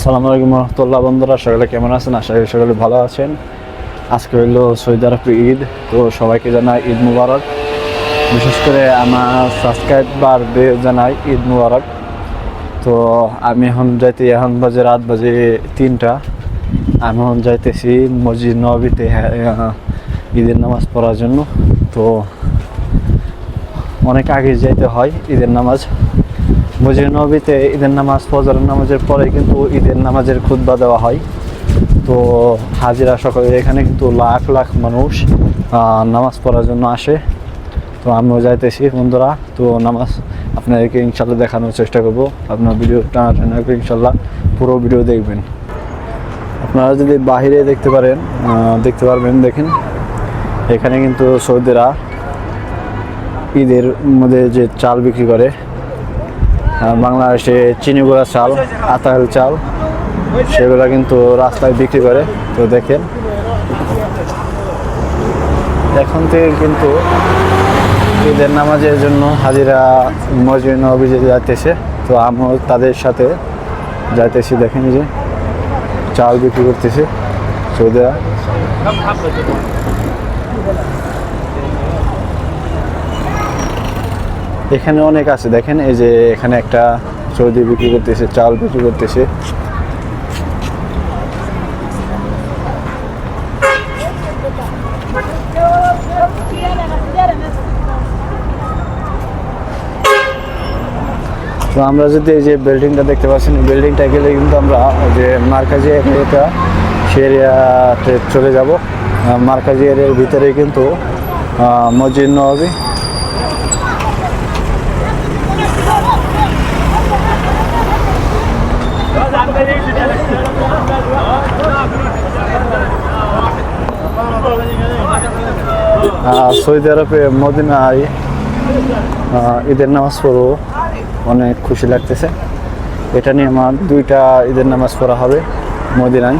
আসসালামু আলাইকুম রহমতুল্লাহ বন্ধুরা সকলে কেমন আছেন? আশা করি সকলে ভালো আছেন। আজকে হইল সৌদি আরব ঈদ তো সবাইকে জানাই ঈদ মুবারক। বিশেষ করে আমার সাবস্ক্রাইবার জানাই ঈদ মুবারক। তো আমি এখন যাইতে এখন বাজে রাত বাজে তিনটা। আমি এখন যাইতেছি মসজিদ নবীতে হ্যাঁ, ঈদের নামাজ পড়ার জন্য। তো অনেক আগে যাইতে হয় ঈদের নামাজ। মসজিদ নবীতে ঈদের নামাজ ফজর নামাজের পরে কিন্তু ঈদের নামাজের খুতবা দেওয়া হয়। তো হাজিরা সকালে এখানে কিন্তু লাখ লাখ মানুষ নামাজ পড়ার জন্য আসে। তো আমিও যাইতেছি বন্ধুরা। তো নামাজ আপনাদেরকে ইনশাল্লাহ দেখানোর চেষ্টা করব। আপনার ভিডিও টানা টানা করে ইনশাল্লাহ পুরো ভিডিও দেখবেন। আপনারা যদি বাহিরে দেখতে পারেন দেখতে পারবেন, দেখেন। এখানে কিন্তু সৌদিরা ঈদের মধ্যে যে চাল বিক্রি করে বাংলাদেশে চিনি গুঁড়া চাল আতাল চাল, সেগুলো কিন্তু রাস্তায় বিক্রি করে, তো দেখেন। এখন থেকে কিন্তু ঈদের নামাজের জন্য হাজিরা মসজিদ নবীজে যাইতেছে, তো আমিও তাদের সাথে যাইতেছি, দেখেন যে চাল বিক্রি করতেছে সৌদিরা এখানে অনেক আছে। দেখেন, এই যে এখানে একটা সৌদি বিক্রি করতেছে, চাল বিক্রি করতেছে। তো আমরা যদি এই যে বিল্ডিংটা দেখতে পাচ্ছেন, এই বিল্ডিংটা গেলে কিন্তু আমরা যে মার্কাজি এরিয়াটা সে এরিয়াতে চলে যাব। মার্কাজি এরিয়ার ভিতরে কিন্তু মসজিদ নবী সৌদি আরবে মদিনায় ঈদের নামাজ পড়ব। অনেক খুশি লাগতেছে। এটা নিয়ে আমার দুইটা ঈদের নামাজ পড়া হবে মদিনায়।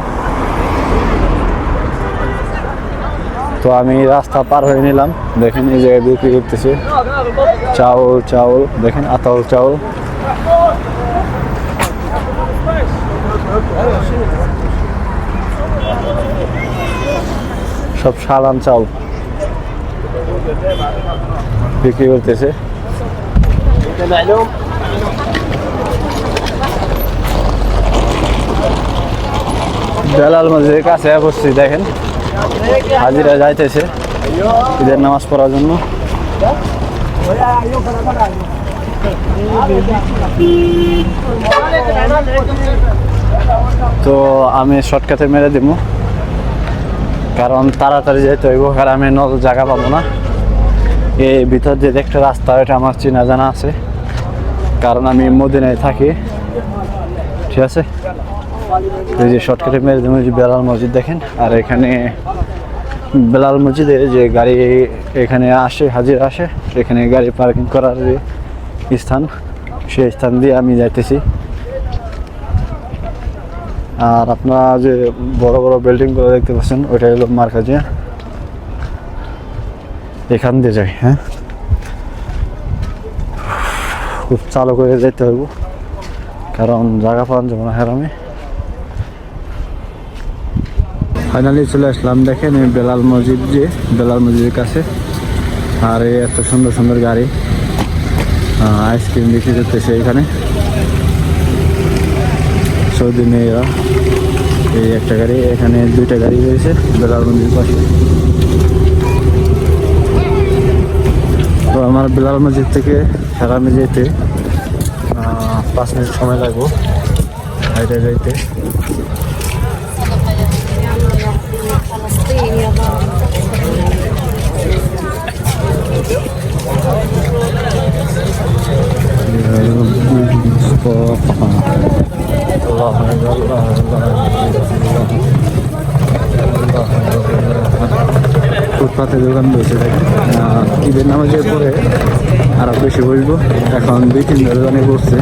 তো আমি রাস্তা পার হয়ে নিলাম। দেখেন এই জায়গায় বিক্রি করতেছে। চাউল চাউল, দেখেন আতাউল চাউল। সব সালান চাউল বিক্রি করতেছে। বেলাল মসজিদের কাছে বসছি, দেখেন। হাজিরা যাইতেছে, ঈদের নামাজ পড়ার জন্য। তো আমি শর্টকাটে মেরে দিব। কারণ তাড়াতাড়ি যেতে হইব কারণ আমি নতুন জায়গা পাবো না। এই ভিতর যে একটা রাস্তা, এটা আমার চেনা জানা আছে। কারণ আমি মদিনায় থাকি। ঠিক আছে? এই যে শর্টকাটে মেরে যে বেলাল মসজিদ দেখেন। আর এখানে বেলাল মসজিদে যে গাড়ি এখানে আসে, হাজির আসে, এখানে গাড়ি পার্কিং করার যে স্থান, সেই স্থান দিয়ে আমি যাইতেছি। আর আপনারা যে বড় বড় বিল্ডিংগুলো দেখতে পাচ্ছেন, ওইটা হলো মার্কাজিয়া এখান দিয়ে যাই হ্যাঁ? খুব চালু করে যেতে হইব। কারণ জায়গা পাওয়া যাব না হেরামে। ফাইনালি চলে আসলাম, দেখেন এই বেলাল মসজিদ যে, বেলাল মসজিদের কাছে। আর এই এত সুন্দর সুন্দর গাড়ি। আইসক্রিম বিক্রি করতেছে এখানে। সৌদি মেয়েরা এই একটা গাড়ি, এখানে দুইটা গাড়ি রয়েছে বেলাল মন্দির পাশে। তো আমার বেলাল মসজিদ থেকে হেরামে যেতে পাঁচ মিনিট সময় লাগবো হাইটে যাইতে। দোকান বসে থাকি ঈদের নামাজের পরে আরও বেশি বসবো। এখন দুই তিন দোকানে বসছে।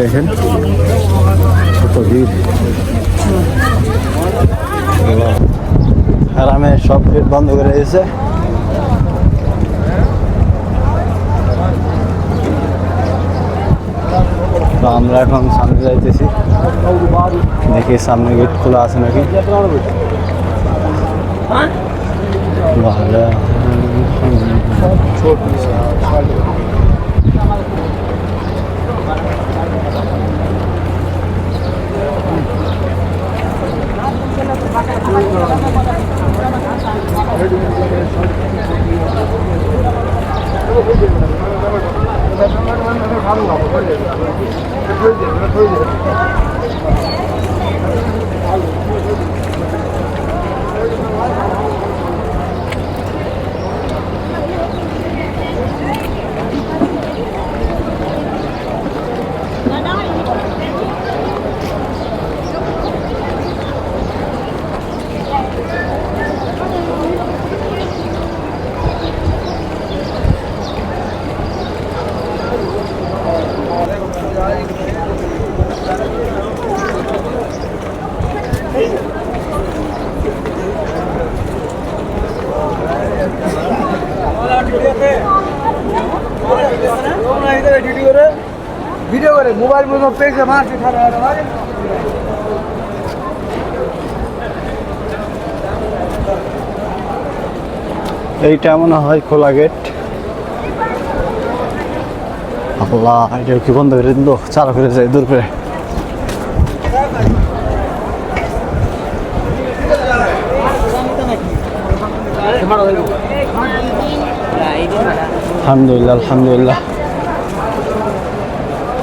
দেখেন। আরামে সব গেট বন্ধ করে দিয়েছে। তো আমরা এখন সামনে যাইতেছি। দেখি সামনে গেট খোলা আছে নাকি। ভালো ভিডিও করে, মোবাইল মোবাইল পেয়েছে মারছে এইটা মনে হয় খোলা গেট। কি বন্ধ করে দিল? চালু করে যায় দূর করে। আলহামদুলিল্লাহ আলহামদুলিল্লাহ।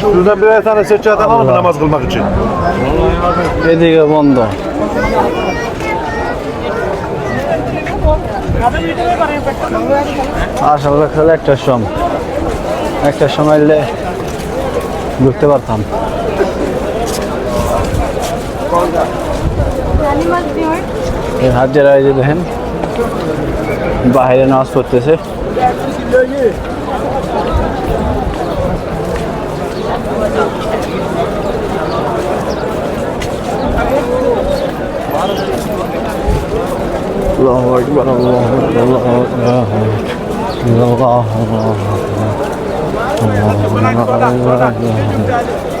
Şuradan birer tane seçet alalım mı namaz kılmak için? এদিকে বন্ধ আসলে খেলে একটা সময় একটা সময় এলে ঘুরতে পারতাম এই হাজারা এই যে দেখেন বাইরে নামাজ পড়তেছে الله أكبر الله أكبر الله أكبر الله أكبر الله أكبر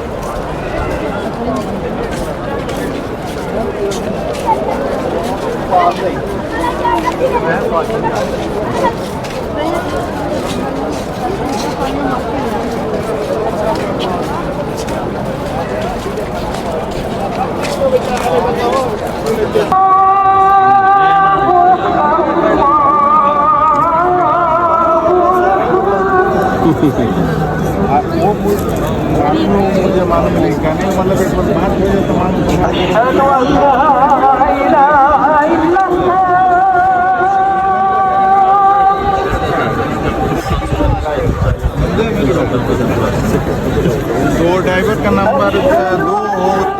啊！我好想啊！嘿嘿嘿。मुझे मालूम नहीं कहने का मतलब एक बार बात हो जाए तो मालूम दो ड्राइवर का नंबर दो होता है